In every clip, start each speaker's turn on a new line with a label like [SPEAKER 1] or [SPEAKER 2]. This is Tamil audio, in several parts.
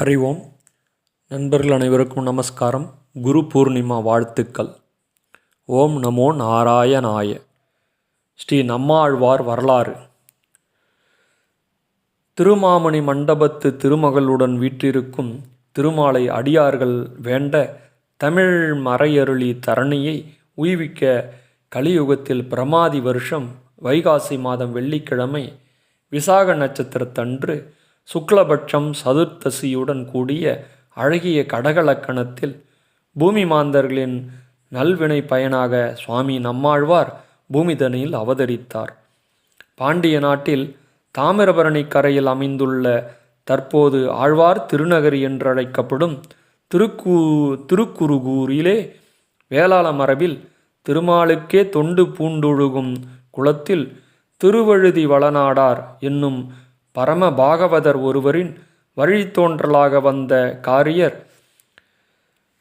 [SPEAKER 1] ஹரி ஓம் நண்பர்கள் அனைவருக்கும் நமஸ்காரம். குரு பூர்ணிமா வாழ்த்துக்கள். ஓம் நமோ நாராயணாய. ஸ்ரீ நம்மாழ்வார் வரலாறு. திருமாமணி மண்டபத்து திருமகளுடன் வீற்றிருக்கும் திருமாலை அடியார்கள் வேண்ட தமிழ் மறையருளி தரணியை உய்விக்க கலியுகத்தில் பிரமாதி வருஷம் வைகாசி மாதம் வெள்ளிக்கிழமை விசாக நட்சத்திரத்தன்று சுக்லபட்சம் சதுர்த்தசியுடன் கூடிய அழகிய கடகலக்கணத்தில் பூமி மாந்தர்களின் நல்வினை பயனாக சுவாமி நம்மாழ்வார் பூமிதனில் அவதரித்தார். பாண்டிய நாட்டில் தாமிரபரணி கரையில் அமைந்துள்ள தற்போது ஆழ்வார் திருநகரி என்றழைக்கப்படும் திருக்கூ திருக்குறுகூரிலே வேளாள மரபில் திருமாலுக்கே தொண்டு பூண்டொழுகும் குளத்தில் திருவழுதி வளநாடார் என்னும் பரம பாகவதர் ஒருவரின் வழித்தோன்றலாக வந்த காரியர்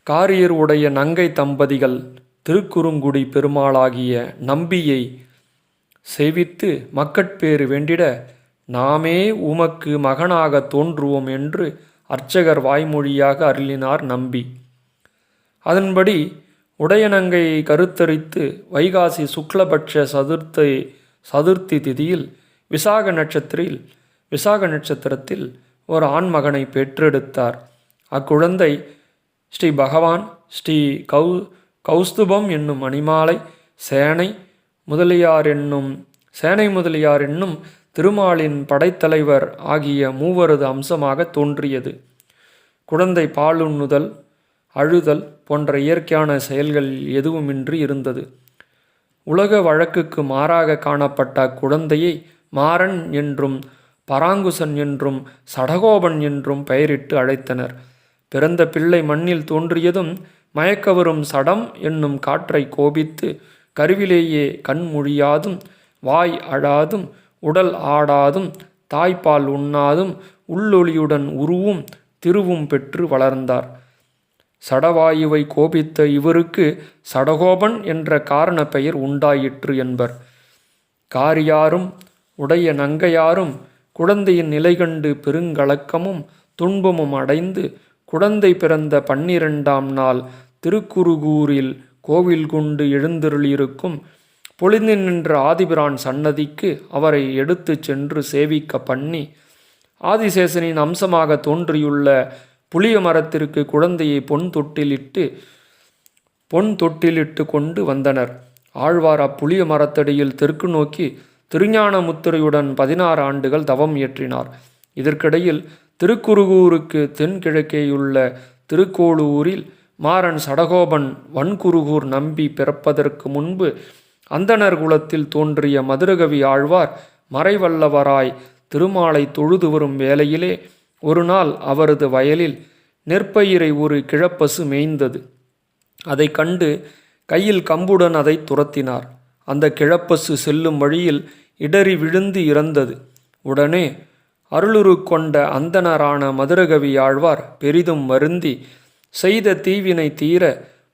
[SPEAKER 1] காரியர் உடைய நங்கை தம்பதிகள் திருக்குறுங்குடி பெருமாளாகிய நம்பியை செய்வித்து மக்கட்பேறு வேண்டிட நாமே உமக்கு மகனாக தோன்றுவோம் என்று அர்ச்சகர் வாய்மொழியாக அருளினார் நம்பி. அதன்படி உடையநங்கை கருத்தரித்து வைகாசி சுக்லபட்ச சதுர்த்தி சதுர்த்தி திதியில் விசாக நட்சத்திரில் விசாக நட்சத்திரத்தில் ஒரு ஆண்மகனை பெற்றெடுத்தார். அக்குழந்தை ஸ்ரீ பகவான் ஸ்ரீ கௌ கௌஸ்துபம் என்னும் அணிமாலை சேனை முதலியார் என்னும் சேனை முதலியார் என்னும் திருமாலின் படைத்தலைவர் ஆகிய மூவரது அம்சமாக தோன்றியது. குழந்தை பாலுண்ணுதல் அழுதல் போன்ற இயற்கையான செயல்கள் எதுவுமின்றி இருந்தது. உலக வழக்குக்கு மாறாக காணப்பட்ட குழந்தையை மாறன் என்றும் பராங்குசன் என்றும் சடகோபன் என்றும் பெயரிட்டு அழைத்தனர். பிறந்த பிள்ளை மண்ணில் தோன்றியதும் மயக்கவரும் சடம் என்னும் காற்றை கோபித்து கருவிலேயே கண் மொழியாதும் வாய் அழாதும் உடல் ஆடாதும் தாய்ப்பால் உண்ணாதும் உள்ளொளியுடன் உருவும் திருவும் பெற்று வளர்ந்தார். சடவாயுவை கோபித்த இவருக்கு சடகோபன் என்ற காரண பெயர் உண்டாயிற்று என்பர். காரியாரும் உடைய நங்கையாரும் குழந்தையின் நிலை கண்டு பெருங்கலக்கமும் துன்பமும் அடைந்து குழந்தை பிறந்த பன்னிரண்டாம் நாள் திருக்குறுகூரில் கோவில் கொண்டு எழுந்தருளியிருக்கும் பொழிந்து நின்ற ஆதிபிரான் சன்னதிக்கு அவரை எடுத்துச் சென்று சேவிக்க பண்ணி ஆதிசேசனின் அம்சமாக தோன்றியுள்ள புளிய மரத்திற்கு குழந்தையை பொன் தொட்டிலிட்டு பொன் தொட்டிலிட்டு கொண்டு வந்தனர். ஆழ்வார் அப்புளிய மரத்தடியில் தெற்கு நோக்கி திருஞான முத்திரையுடன் பதினாறு ஆண்டுகள் தவம் இயற்றினார். இதற்கிடையில் திருக்குறுகூருக்கு தென்கிழக்கேயுள்ள திருக்கோளூரில் மாறன் சடகோபன் வன்குருகூர் நம்பி பிறப்பதற்கு முன்பு அந்தனர் குலத்தில் தோன்றிய மதுரகவி ஆழ்வார் மறைவல்லவராய் திருமாலை தொழுது வரும் வேளையிலே ஒரு நாள் அவரது வயலில் நெற்பயிரை ஒரு கிழப்பசு மேய்ந்தது. அதை கண்டு கையில் கம்புடன் அதை துரத்தினார். அந்த கிழப்பசு செல்லும் வழியில் இடறி விழுந்து இறந்தது. உடனே அருளுரு கொண்ட அந்தனரான மதுரகவி ஆழ்வார் பெரிதும் வருந்தி செய்த தீவினை தீர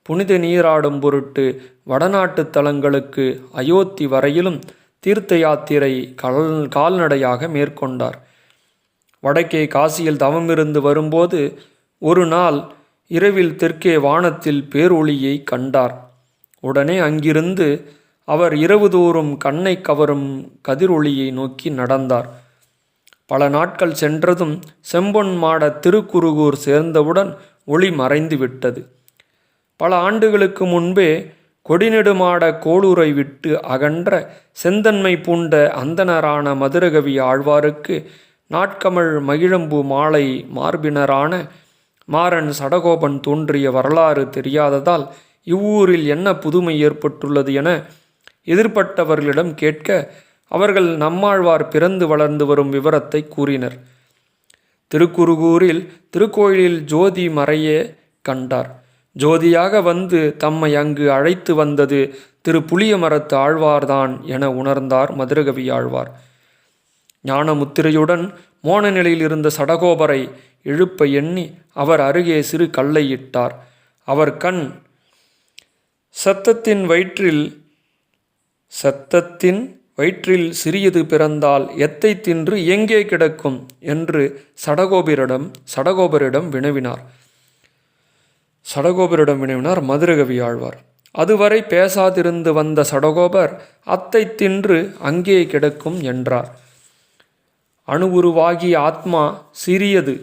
[SPEAKER 1] புனித நீராடும் பொருட்டு வடநாட்டு தலங்களுக்கு அயோத்தி வரையிலும் தீர்த்த யாத்திரை கல் கால்நடையாக மேற்கொண்டார். வடக்கே காசியில் தவமிருந்து வரும்போது ஒரு நாள் இரவில் தெற்கே வானத்தில் பேரொளியை கண்டார். உடனே அங்கிருந்து அவர் இரவுதோறும் கண்ணை கவரும் கதிரொளியை நோக்கி நடந்தார். பல நாட்கள் சென்றதும் செம்பொன் மாட திருக்குறுகூர் சேர்ந்தவுடன் ஒளி மறைந்து விட்டது. பல ஆண்டுகளுக்கு முன்பே கொடிநெடுமாட கோளூரை விட்டு அகன்ற செந்தன்மை பூண்ட அந்தனரான மதுரகவி ஆழ்வாருக்கு நாட்கமழ் மகிழம்பு மாலை மார்பினரான மாறன் சடகோபன் தோன்றிய வரலாறு தெரியாததால் இவ்வூரில் என்ன புதுமை ஏற்பட்டுள்ளது என எதிர்பட்டவர்களிடம் கேட்க அவர்கள் நம்மாழ்வார் பிறந்து வளர்ந்து வரும் விவரத்தை கூறினர். திருக்குறுகூரில் திருக்கோயிலில் ஜோதி மறையே கண்டார். ஜோதியாக வந்து தம்மை அங்கு அழைத்து வந்தது திரு புளிய மரத்து ஆழ்வார்தான் என உணர்ந்தார் மதுரகவி ஆழ்வார். ஞானமுத்திரையுடன் மோன நிலையில் இருந்த சடகோபரை எழுப்ப எண்ணி அவர் அருகே சிறு கல்லை இட்டார். அவர் கண் சத்தத்தின் வயிற்றில் சத்தத்தின் வயிற்றில் சிறியது பிறந்தால் எத்தை தின்று எங்கே கிடக்கும் என்று சடகோபரிடம் சடகோபரிடம் வினவினார். சடகோபரிடம் வினவினார் மதுரகவி ஆழ்வார். அதுவரை பேசாதிருந்து வந்த சடகோபர் அத்தை தின்று அங்கே கிடக்கும் என்றார். அணுவுருவாகிய ஆத்மா சிறியது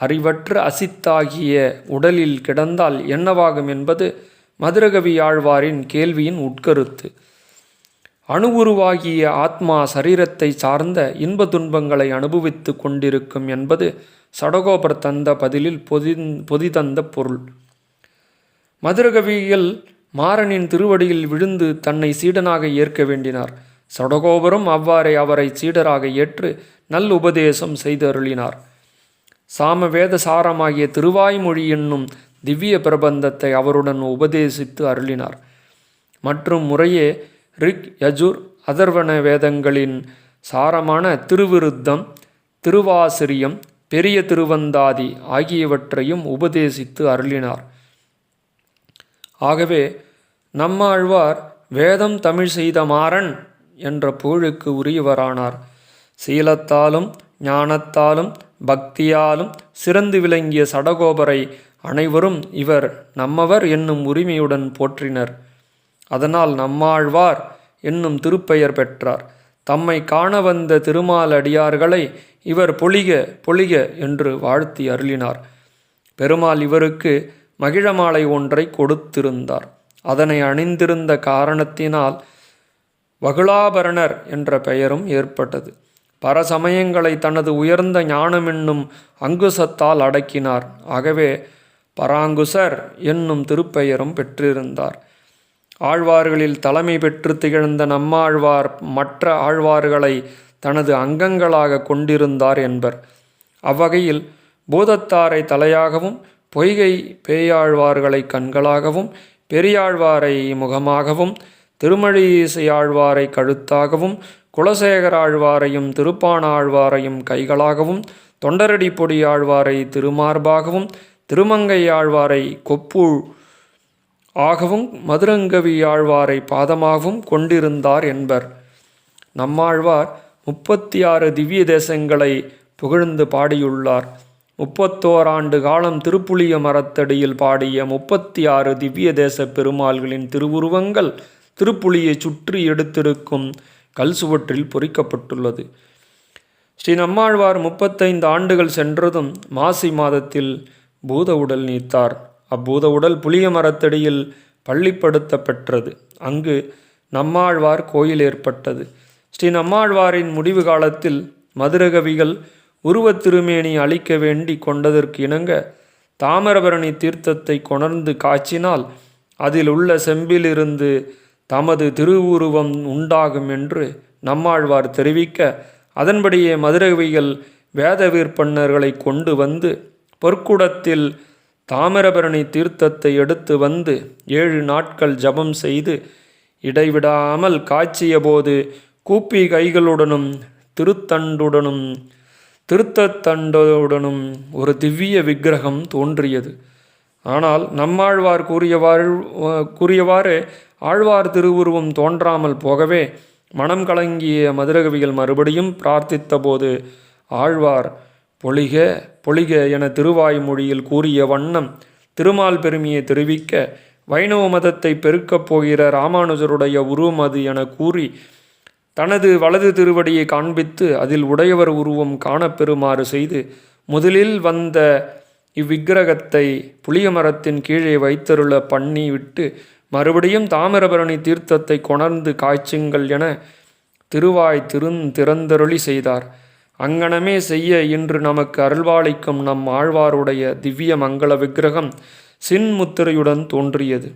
[SPEAKER 1] அறிவற்ற அசித்தாகிய உடலில் கிடந்தால் என்னவாகும் என்பது மதுரகவி ஆழ்வாரின் கேள்வியின் உட்கருத்து. அணுவுருவாகிய ஆத்மா சரீரத்தை சார்ந்த இன்ப துன்பங்களை அனுபவித்து கொண்டிருக்கும் என்பது சடகோபர் தந்த பதிலில் பொதி பொதிதந்த பொருள். மதுரகவியல் மாறனின் திருவடியில் விழுந்து தன்னை சீடனாக ஏற்க வேண்டினார். சடகோபரும் அவ்வாறே அவரை சீடராக ஏற்று நல் உபதேசம் செய்து அருளினார் சாமவேத சாரமாகிய திருவாய்மொழி என்னும் திவ்ய பிரபந்தத்தை அவருடன் உபதேசித்து அருளினார். மற்றும் முறையே ரிக் யஜுர் அதர்வன வேதங்களின் சாரமான திருவிருத்தம் திருவாசிரியம் பெரிய திருவந்தாதி ஆகியவற்றையும் உபதேசித்து அருளினார். ஆகவே நம்மாழ்வார் வேதம் தமிழ் செய்த மாறன் என்ற புகழுக்கு உரியவரானார். சீலத்தாலும் ஞானத்தாலும் பக்தியாலும் சிறந்து விளங்கிய சடகோபரை அனைவரும் இவர் நம்மவர் என்னும் உரிமையுடன் போற்றினர். அதனால் நம்மாழ்வார் என்னும் திருப்பெயர் பெற்றார். தம்மை காண வந்த திருமாலடியார்களை இவர் பொழிக பொழிக என்று வாழ்த்தி அருளினார். பெருமாள் இவருக்கு மகிழமாலை ஒன்றை கொடுத்திருந்தார். அதனை அணிந்திருந்த காரணத்தினால் வகுலாபரணர் என்ற பெயரும் ஏற்பட்டது. பர சமயங்களை தனது உயர்ந்த ஞானமென்னும் அங்குசத்தால் அடக்கினார். ஆகவே பராங்குசர் என்னும் திருப்பெயரும் பெற்றிருந்தார். ஆழ்வார்களில் தலைமை பெற்று திகழ்ந்த நம்மாழ்வார் மற்ற ஆழ்வார்களை தனது அங்கங்களாக கொண்டிருந்தார் என்பர். அவ்வகையில் பூதத்தாரை தலையாகவும் பொய்கை பேயாழ்வார்களை கண்களாகவும் பெரியாழ்வாரை முகமாகவும் திருமழிசையாழ்வாரை கழுத்தாகவும் குலசேகராழ்வாரையும் திருப்பானாழ்வாரையும் கைகளாகவும் தொண்டரடி பொடி ஆழ்வாரை திருமார்பாகவும் திருமங்கையாழ்வாரை கொப்புள் ஆகவும் மதுரங்கவியாழ்வாரை பாதமாகவும் கொண்டிருந்தார் என்பர். நம்மாழ்வார் முப்பத்தி ஆறு திவ்ய தேசங்களை புகழ்ந்து பாடியுள்ளார். முப்பத்தோராண்டு காலம் திருப்புளிய மரத்தடியில் பாடிய முப்பத்தி ஆறு திவ்ய தேச பெருமாள்களின் திருவுருவங்கள் திருப்புளியை சுற்றி எடுத்திருக்கும் கல் சுவற்றில் பொறிக்கப்பட்டுள்ளது. ஸ்ரீ நம்மாழ்வார் முப்பத்தைந்து ஆண்டுகள் சென்றதும் மாசி மாதத்தில் பூத உடல் நீத்தார். அப்பூத உடல் புளிய மரத்தடியில் பள்ளிப்படுத்த பெற்றது அங்கு நம்மாழ்வார் கோயில் ஏற்பட்டது. ஸ்ரீ நம்மாழ்வாரின் முடிவு காலத்தில் மதுரகவிகள் உருவத் திருமேனி அளிக்க வேண்டி கொண்டதற்கு இணங்க தாமிரபரணி தீர்த்தத்தை கொணர்ந்து காய்ச்சினால் அதில் உள்ள செம்பிலிருந்து தமது திருவுருவம் உண்டாகும் என்று நம்மாழ்வார் தெரிவிக்க அதன்படியே மதுரகவிகள் வேத விற்பன்னர்களை கொண்டு வந்து பொற்குடத்தில் தாமிரபரணி தீர்த்தத்தை எடுத்து வந்து ஏழு நாட்கள் ஜபம் செய்து இடைவிடாமல் காய்ச்சிய போது கூப்பி கைகளுடனும் திருத்தண்டுடனும் திருத்தத்தண்டுடனும் ஒரு திவ்ய விக்கிரகம் தோன்றியது. ஆனால் நம்மாழ்வார் கூறியவாறு கூறியவாறு ஆழ்வார் திருவுருவம் தோன்றாமல் போகவே மனம் கலங்கிய மதுரகவிகள் மறுபடியும் பிரார்த்தித்தபோது ஆழ்வார் பொழிக பொழிக என திருவாய்மொழியில் கூறிய வண்ணம் திருமால் பெருமையை தெரிவிக்க வைணவ மதத்தை பெருக்கப் போகிற ராமானுஜருடைய உருவம் அது என கூறி தனது வலது திருவடியை காண்பித்து அதில் உடையவர் உருவம் காணப்பெறுமாறு செய்து முதலில் வந்த இவ்விக்கிரகத்தை புளிய மரத்தின் கீழே வைத்தருள பண்ணி விட்டு மறுபடியும் தாமிரபரணி தீர்த்தத்தை கொணர்ந்து காய்ச்சுங்கள் என திருவாய் திருந் திறந்தருளி செய்தார். அங்கனமே செய்ய இன்று நமக்கு அருள்வாளிக்கும் நம் ஆழ்வாருடைய திவ்ய மங்கள விக்கிரகம் சின்முத்திரையுடன் தோன்றியது.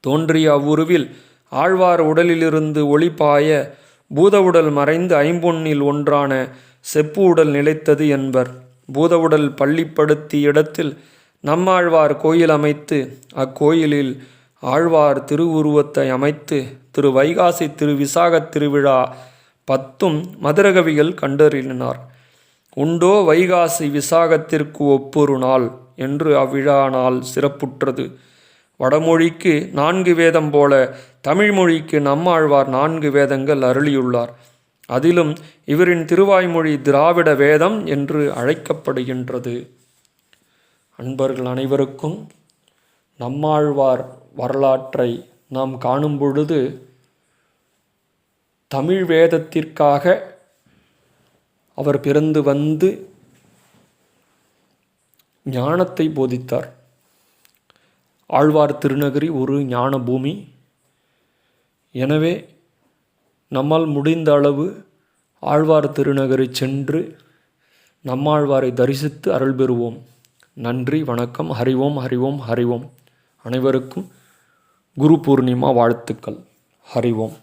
[SPEAKER 1] தோன்றிய அவ்வுருவில் ஆழ்வார் உடலிலிருந்து ஒளிபாய பூதவுடல் மறைந்து ஐம்பொன்னில் ஒன்றான செப்பு உடல் நிலைத்தது என்பர். பூதவுடல் பள்ளிப்படுத்தி இடத்தில் நம்மாழ்வார் கோயில் அமைத்து அக்கோயிலில் ஆழ்வார் திருவுருவத்தை அமைத்து திரு வைகாசி திரு விசாகத் திருவிழா பத்தும் மதுரகவிகள் கண்டறினார் உண்டோ வைகாசி விசாகத்திற்கு ஒப்பொரு நாள் என்று அவ்விழா நாள் சிறப்புற்றது. வடமொழிக்கு நான்கு வேதம் போல தமிழ்மொழிக்கு நம்மாழ்வார் நான்கு வேதங்கள் அருளியுள்ளார். அதிலும் இவரின் திருவாய்மொழி திராவிட வேதம் என்று அழைக்கப்படுகின்றது. அன்பர்கள் அனைவருக்கும் நம்மாழ்வார் வரலாற்றை நாம் காணும் பொழுது தமிழ் வேதத்திற்காக அவர் பிறந்து வந்து ஞானத்தை போதித்தார். ஆழ்வார் திருநகரி ஒரு ஞான பூமி எனவே நம்மால் முடிந்த அளவு ஆழ்வார் திருநகரி சென்று நம்மாழ்வாரை தரிசித்து அருள் பெறுவோம். நன்றி வணக்கம். ஹரிவோம் ஹரிவோம் ஹரிவோம். அனைவருக்கும் குரு பூர்ணிமா வாழ்த்துக்கள். ஹரிவோம்.